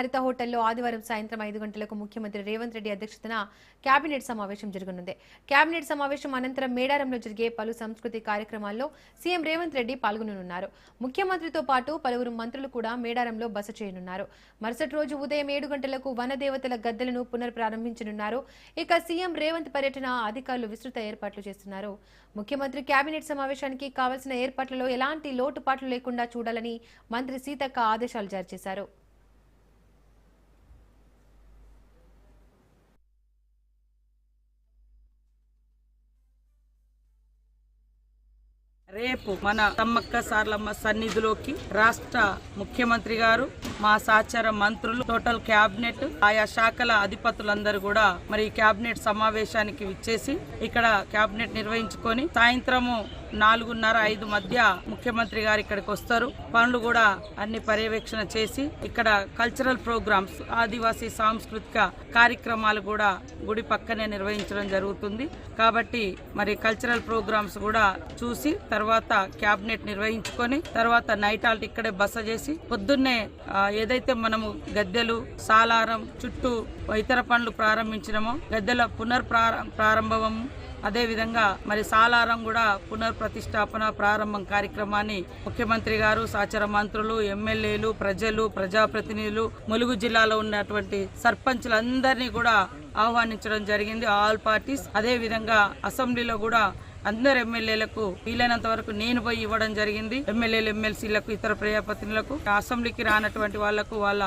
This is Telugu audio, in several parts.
హరిత హోటల్లో ఆదివారం సాయంత్రం ఐదు గంటలకు ముఖ్యమంత్రి రేవంత్ రెడ్డి అధ్యక్షతన కేబినెట్ సమావేశం జరగనుంది. కేబినెట్ సమావేశం అనంతరం మేడారంలో జరిగే పలు సంస్కృతి కార్యక్రమాల్లో సీఎం రేవంత్ రెడ్డి పాల్గొననున్నారు. ముఖ్యమంత్రితో పాటు పలువురు మంత్రులు కూడా మేడారంలో బస చేయనున్నారు. మరుసటి రోజు ఉదయం ఏడు గంటలకు వనదేవతల గద్దెలను పునర్ప్రారంభించనున్నారు. ఇక సీఎం రేవంత్ పర్యటన అధికారులు విస్తృత ఏర్పాట్లు చేస్తున్నారు. ముఖ్యమంత్రి కేబినెట్ సమావేశానికి కావలసిన ఏర్పాట్లలో ఎలాంటి లోటుపాట్లు లేకుండా చూడాలని మంత్రి సీతక్క ఆదేశాలు జారీ చేశారు. రేపు మన తమ్మక్క సార్లమ్మ సన్నిధిలోకి రాష్ట్ర ముఖ్యమంత్రి గారు మా సహచార మంత్రులు టోటల్ క్యాబినెట్ ఆయా శాఖల అధిపతులందరూ కూడా మరి క్యాబినెట్ సమావేశానికి విచ్చేసి ఇక్కడ క్యాబినెట్ నిర్వహించుకొని సాయంత్రము నాలుగున్నర ఐదు మధ్య ముఖ్యమంత్రి గారు ఇక్కడికి వస్తారు. పనులు కూడా అన్ని పర్యవేక్షణ చేసి ఇక్కడ కల్చరల్ ప్రోగ్రామ్స్ ఆదివాసీ సాంస్కృతిక కార్యక్రమాలు కూడా గుడి పక్కనే నిర్వహించడం జరుగుతుంది. కాబట్టి మరి కల్చరల్ ప్రోగ్రామ్స్ కూడా చూసి తర్వాత క్యాబినెట్ నిర్వహించుకొని తర్వాత నైట్ ఆల్ట్ ఇక్కడే బస చేసి పొద్దున్నే ఏదైతే మనము గద్దెలు సాలారం చుట్టూ ఇతర పనులు ప్రారంభించినమో గద్దెల పునర్ ప్రారంభము అదేవిధంగా మరి సాలారం కూడా పునర్ ప్రతిష్టాపన ప్రారంభం కార్యక్రమాన్ని ముఖ్యమంత్రి గారు సహచర మంత్రులు ఎమ్మెల్యేలు ప్రజలు ప్రజాప్రతినిధులు ములుగు జిల్లాలో ఉన్నటువంటి సర్పంచులందరినీ కూడా ఆహ్వానించడం జరిగింది. ఆల్ పార్టీస్ అదేవిధంగా అసెంబ్లీలో కూడా అందరు ఎమ్మెల్యేలకు వీలైనంత వరకు నేను పోయి ఇవ్వడం జరిగింది. ఎమ్మెల్యేలు ఎమ్మెల్సీలకు ఇతర ప్రజాప్రతినిధులకు అసెంబ్లీకి రానటువంటి వాళ్ళకు వాళ్ళ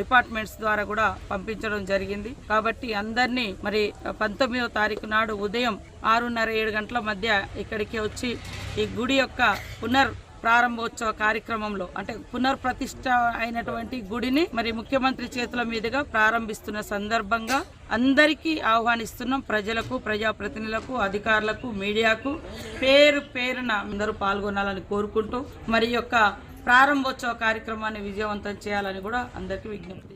డిపార్ట్మెంట్స్ ద్వారా కూడా పంపించడం జరిగింది. కాబట్టి అందరినీ మరి పంతొమ్మిదో తారీఖు నాడు ఉదయం ఆరున్నర ఏడు గంటల మధ్య ఇక్కడికి వచ్చి ఈ గుడి యొక్క పునర్ ప్రారంభోత్సవ కార్యక్రమంలో అంటే పునర్ప్రతిష్ట అయినటువంటి గుడిని మరి ముఖ్యమంత్రి చేతుల మీదుగా ప్రారంభిస్తున్న సందర్భంగా అందరికీ ఆహ్వానిస్తున్నాం. ప్రజలకు ప్రజాప్రతినిధులకు అధికారులకు మీడియాకు పేరు పేరున అందరూ పాల్గొనాలని కోరుకుంటూ మరి యొక్క ప్రారంభోత్సవ కార్యక్రమాన్ని విజయవంతం చేయాలని కూడా అందరికీ విజ్ఞప్తి